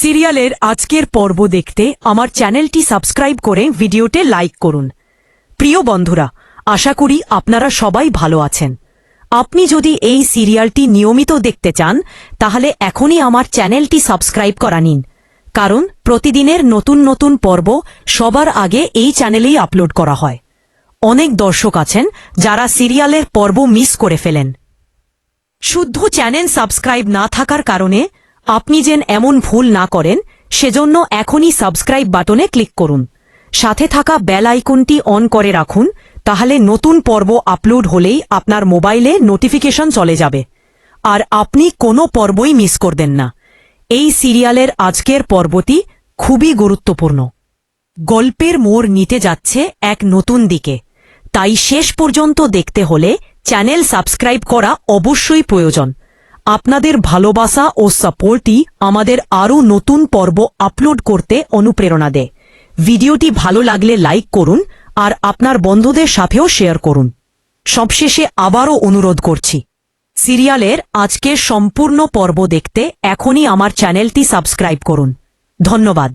সিরিয়ালের আজকের পর্ব দেখতে আমার চ্যানেলটি সাবস্ক্রাইব করে ভিডিওতে লাইক করুন। প্রিয় বন্ধুরা, আশা করি আপনারা সবাই ভালো আছেন। আপনি যদি এই সিরিয়ালটি নিয়মিত দেখতে চান, তাহলে এখনই আমার চ্যানেলটি সাবস্ক্রাইব করা নিন। কারণ প্রতিদিনের নতুন নতুন পর্ব সবার আগে এই চ্যানেলেই আপলোড করা হয়। অনেক দর্শক আছেন যারা সিরিয়ালের পর্ব মিস করে ফেলেন। শুদ্ধ চ্যানেল সাবস্ক্রাইব না থাকার কারণে আপনি যেন এমন ভুল না করেন, সেজন্য এখনই সাবস্ক্রাইব বাটনে ক্লিক করুন। সাথে থাকা বেল আইকনটি অন করে রাখুন, তাহলে নতুন পর্ব আপলোড হলেই আপনার মোবাইলে নোটিফিকেশন চলে যাবে। আর আপনি কোনো পর্বই মিস করবেন না। এই সিরিয়ালের আজকের পর্বটি খুবই গুরুত্বপূর্ণ। গল্পের মোড় নিতে যাচ্ছে এক নতুন দিকে। তাই শেষ পর্যন্ত দেখতে হলে চ্যানেল সাবস্ক্রাইব করা অবশ্যই প্রয়োজন। আপনাদের ভালোবাসা ও সাপোর্টই আমাদের আরও নতুন পর্ব আপলোড করতে অনুপ্রেরণা দেয়। ভিডিওটি ভালো লাগলে লাইক করুন আর আপনার বন্ধুদের সাথেও শেয়ার করুন। সবশেষে আবারও অনুরোধ করছি, সিরিয়ালের আজকের সম্পূর্ণ পর্ব দেখতে এখনই আমার চ্যানেলটি সাবস্ক্রাইব করুন। ধন্যবাদ।